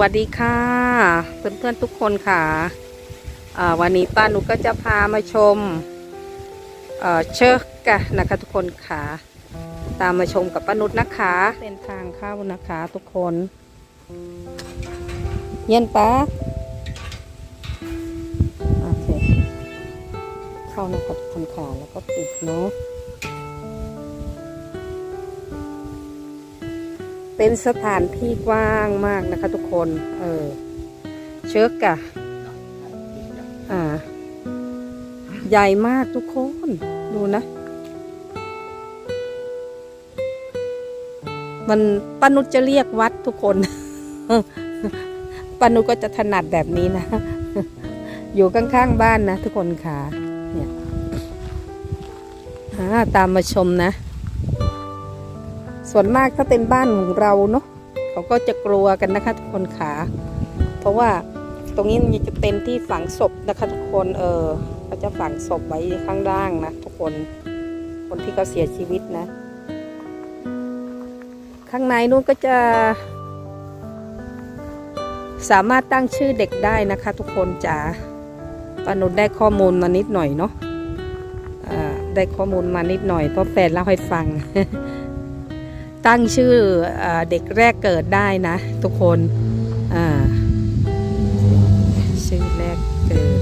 วัสดีค่ะเพื่อนๆทุกคนค่ะวันนี้ป้าหนูก็จะพามาชมเอ่อเชิกกันนะคะทุกคนค่ะ ตามมาชมกับป้านุชนะคะ เป็นทางเข้านะคะทุกคน เย็นปะโอเคเข้านะคะทุกคนค่ะแล้วก็ปิดเนาะ เป็นสถานที่กว้างมากนะคะทุกคน เออ เชิกกะอ่า ใหญ่มากทุกคน ดูนะ มันปานุจะเรียกวัดทุกคนปานุก็จะถนัดแบบนี้นะ อยู่ข้างๆบ้านนะทุกคนค่ะ เนี่ยตามมาชมนะ ส่วนมากถ้าเป็นบ้านของเราเนาะเขาก็จะกลัวกันนะคะทุกคนขาเพราะว่าตรงนี้มันจะเป็นที่ฝังศพนะคะทุกคนเออเขาจะฝังศพไว้ข้างล่างนะทุกคน คนที่เขาเสียชีวิตนะ ข้างในนู้นก็จะ สามารถตั้งชื่อเด็กได้นะคะ ทุกคนจ๋าปนุษได้ข้อมูลมานิดหน่อยเนาะอ่าได้ข้อมูลมานิดหน่อยเพราะแฟนเล่าให้ฟัง ตั้งชื่อเออเด็กแรกเกิดได้นะ ทุกคนอ่าชื่อแรกเกิด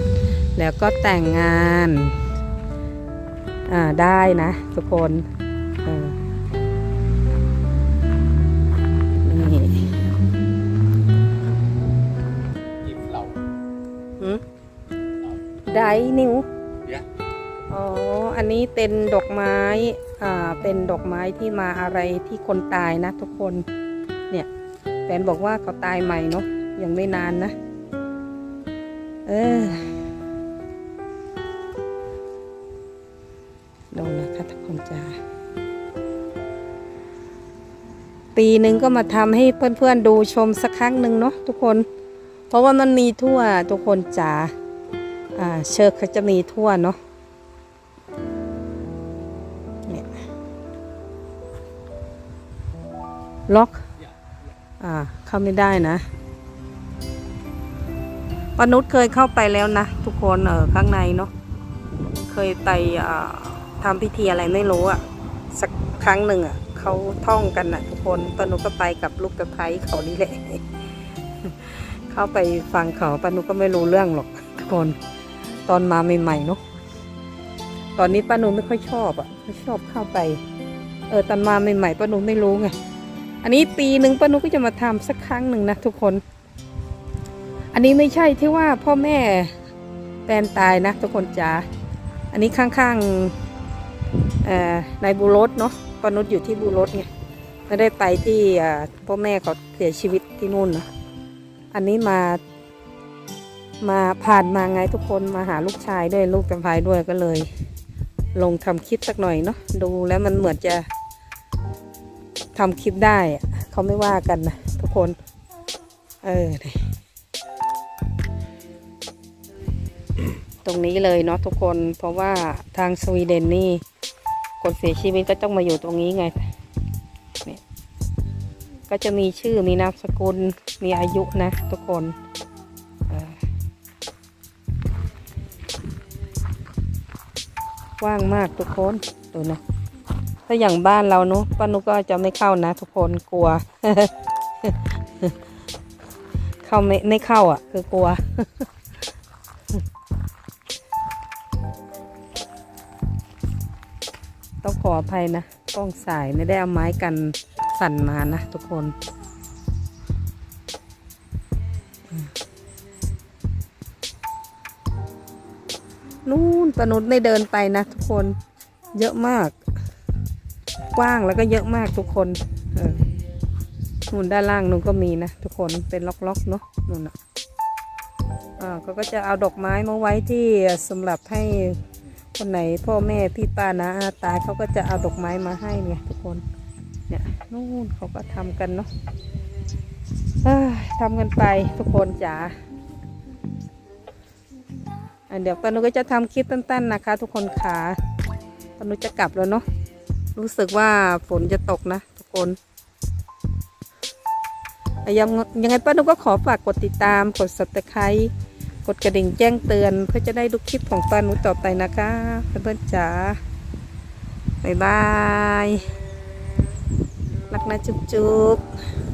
แล้วก็แต่งงานอ่าได้นะ ทุกคนเออนี่กินเหล้าหืมได้นิวเนี่ย อ๋อ อันนี้เป็นดอกไม้ อ่า เป็นดอกไม้ที่มาอะไรที่คนตายนะทุกคน เนี่ย แฟนบอกว่าเขาตายใหม่เนาะ ยังไม่นานนะ เออดูนะคะทุกคนจ้าปีหนึ่งก็มาทำให้เพื่อนๆดูชมสักครั้งหนึ่งเนาะทุกคน เพราะว่ามันมีทั่วทุกคนจ๋า อ่า เชิร์กเขาจะมีทั่วเนาะ ล็อก อ่า เข้าไม่ได้นะปนุษเคยเข้าไปแล้วนะ ทุกคนเออข้างในเนาะ เคยไปอ่าทำพิธีอะไรไม่รู้อะสักครั้งหนึ่งอะเขาท่องกันนะทุกคนปนุษก็ไปกับลูกกระไพเขานี่แหละ เข้าไปฟังเขาปนุษก็ไม่รู้เรื่องหรอกทุกคน ตอนมาใหม่ๆเนาะตอนนี้ป้าหนูไม่ค่อยชอบอะไม่ชอบเข้าไป เออตอนมาใหม่ๆป้าหนูไม่รู้ไง อันนี้ปีหนึ่งป้านูก็จะมาทำสักครั้งหนึ่งนะทุกคน อันนี้ไม่ใช่ที่ว่าพ่อแม่แฟนตายนะทุกคนจ๋า อันนี้ข้างๆในบูรสเนาะป้านุอยู่ที่บูรสไงไม่ได้ไปที่พ่อแม่เขาเสียชีวิตที่นู่นนะอันนี้มามาผ่านมาไงทุกคนมาหาลูกชายด้วยลูกจำพายด้วยก็เลย ลงทำคลิปสักหน่อยเนาะดูแล้วมันเหมือนจะ ทำคลิปได้ เขาไม่ว่ากันนะทุกคน เออ ตรงนี้เลยเนาะทุกคน เพราะว่าทางสวีเดนนี่ คนเสียชีวิตก็ต้องมาอยู่ตรงนี้ไงนี่ก็จะมีชื่อมีนามสกุลมีอายุนะ ทุกคนกว้างมากทุกคน ดูนะ ถ้าอย่างบ้านเราเนาะป้านุก็จะไม่เข้านะ ทุกคนกลัว เข้าไม่ไม่เข้าอะ คือกลัว ต้องขออภัยนะกล้องสายไม่ได้เอาไม้กันสั่นมานะทุกคนนู่นปนุษไม่เดินไปนะทุกคนเยอะมาก กว้างแล้วก็เยอะมากทุกคนเออนู่นด้านล่างนู่นก็มีนะทุกคนเป็นล็อกๆเนาะนู่นอะอ่าเขาก็จะเอาดอกไม้มาไว้ที่สำหรับให้คนไหนพ่อแม่พี่ป้านะอาตายเขาก็จะเอาดอกไม้มาให้เนี่ยทุกคนเนี่ยนู่นเขาก็ทำกันเนาะทำกันไปทุกคนจ๋าอะเดี๋ยวปานุก็จะทำคลิปสั้นๆนะคะ ทุกคนขาปานุจะกลับแล้วเนาะ รู้สึกว่าฝนจะตกนะทุกคนยังยังไงป้านุก็ขอฝากกดติดตาม กดสับตะไคร้กดกระดิ่งแจ้งเตือนเพื่อจะได้ดูคลิปของป้านุต่อไปนะคะเพื่อนๆจ๋าบ๊ายบายรักนะจุ๊บๆ